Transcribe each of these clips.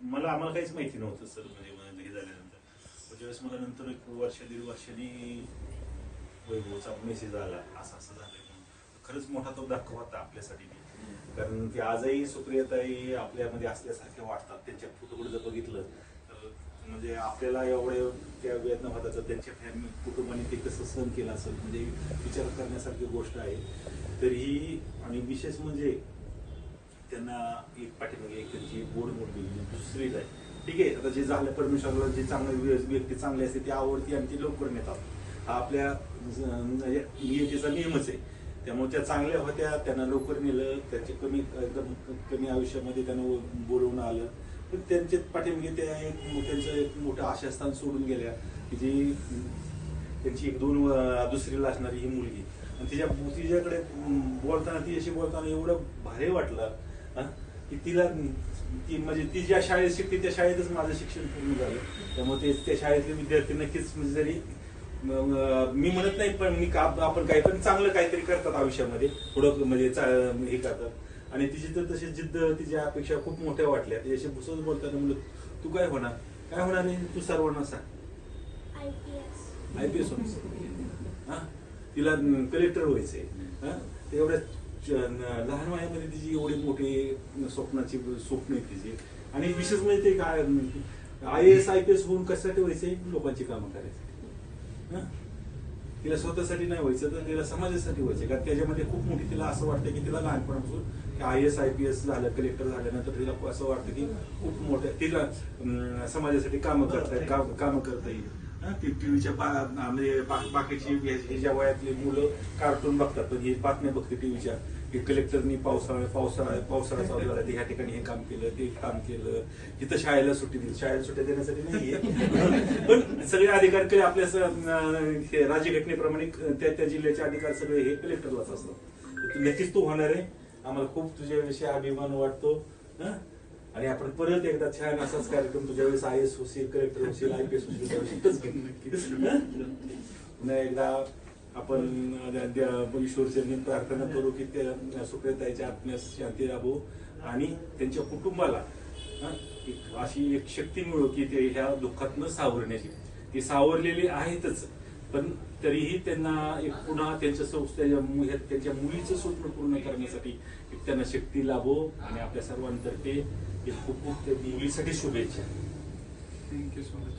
मला आम्हाला काहीच माहिती नव्हतं सर म्हणजे म्हणजे हे झाल्यानंतर. ज्यावेळेस मला नंतर एक वर्ष दीड वर्षांनी वैभवचा मेसेज आला असं असं झालंय. खरंच मोठा तो धक्का होता आपल्यासाठी. कारण की आजही सुप्रियताई आपल्यामध्ये असल्यासारखे वाटतात. त्यांच्या फोटोकडे जर बघितलं तर म्हणजे आपल्याला एवढे त्या वेदना होतात त्यांच्या फॅमिली कुटुंबाने ते कसं सहन केलं असेल म्हणजे विचार करण्यासारखी गोष्ट आहे. तरीही आणि विशेष म्हणजे त्यांना एक पाठीमागे एक त्यांची बोर्ड मोडली दुसरीच आहे. ठीक आहे आता जे झालं परमेश्वरला जे चांगले व्यक्ती चांगले असते ते आवडती आणि ती लवकर नेतात. हा आपल्या म्हणजे नियतीचा नियमच आहे. त्यामुळे त्या चांगल्या होत्या त्यांना लवकर नेलं त्याचे कमी एकदम कमी आयुष्यामध्ये त्यांना बोलवून आलं. पण त्यांचे पाठीमागे त्या एक त्यांचं एक मोठं आशास्थान सोडून गेल्या की जी त्यांची एक दोन दुसरीला असणारी ही मुलगी. आणि तिच्या तिच्याकडे बोलताना ती अशी बोलताना एवढं भारी वाटलं की तिला ती म्हणजे ती ज्या शाळेत शिकते त्या शाळेतच माझं शिक्षण पूर्ण झालं. त्यामुळे ते त्या शाळेतले विद्यार्थी नक्कीच म्हणजे जरी मी म्हणत नाही पण मी का आपण काही पण चांगलं काहीतरी करतात आयुष्यामध्ये. पुढं म्हणजे हे करतात. आणि तिची तर तशी जिद्द तिच्या अपेक्षा खूप मोठ्या वाटल्या. तिच्याशी भुसच बोलताना म्हणलं तू काय होणार? काय होणार आहे? तू सर्वांना सांग. I P S. हा? तिला कलेक्टर व्हायचंय. हा? एवढ्या लहान वयामध्ये तिची एवढी मोठी स्वप्नाची स्वप्न आहे तिची. आणि विशेष म्हणजे ते काय I S I P S होऊन कशासाठी व्हायचंय लोकांची कामं करायची? तिला स्वतःसाठी नाही व्हायचं तर तिला समाजासाठी व्हायचं. कारण त्याच्यामध्ये खूप मोठी तिला असं वाटतं की तिला लहानपणापासून की I S I P S झालं कलेक्टर झाल्यानंतर तिला असं वाटतं की खूप मोठं तिला समाजासाठी कामं करता काम कामं करता येईल. टीव्हीच्या म्हणजे बाकीची हे- ज्या वयातली मुलं कार्टून बघतात पण ही बातम्या बघते टीव्हीच्या. की कलेक्टरनी पावसाळा पावसाळा पावसाळा चालू झाला ह्या ठिकाणी हे काम केलं ते काम केलं. इथं शाळेला सुट्टी दिली. शाळेला सुट्ट्या देण्यासाठी नाहीये पण सगळे अधिकार के आपल्या राज्यघटनेप्रमाणे त्या त्या जिल्ह्याचे अधिकार सगळे हे कलेक्टरलाच असतात. तू नक्कीच तू होणार आहे. आम्हाला खूप तुझ्याविषयी अभिमान वाटतो. आणि आपण परत एकदा छान असाच कार्यक्रम तुझ्या वेळेस आय एस होशील कलेक्टर होशील आय पी एस होशील पुन्हा एकदा आपण अं, ईश्वरचरणी प्रार्थना करू की त्या सुप्रियताईच्या आत्म्यास शांती लाभो आणि त्यांच्या कुटुंबाला एक अशी एक शक्ती मिळो की ते ह्या दुःखातनं सावरण्याची. ती सावरलेली आहेतच. पण तरीही त्यांना एक पुन्हा त्यांच्या संस्थेच्या त्यांच्या मुलीचं स्वप्न पूर्ण करण्यासाठी एक त्यांना शक्ती लाभो आणि आपल्या सर्वांतर्फे एक खूप खूप त्या मुलीसाठी शुभेच्छा. थँक्यू सो मच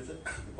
चला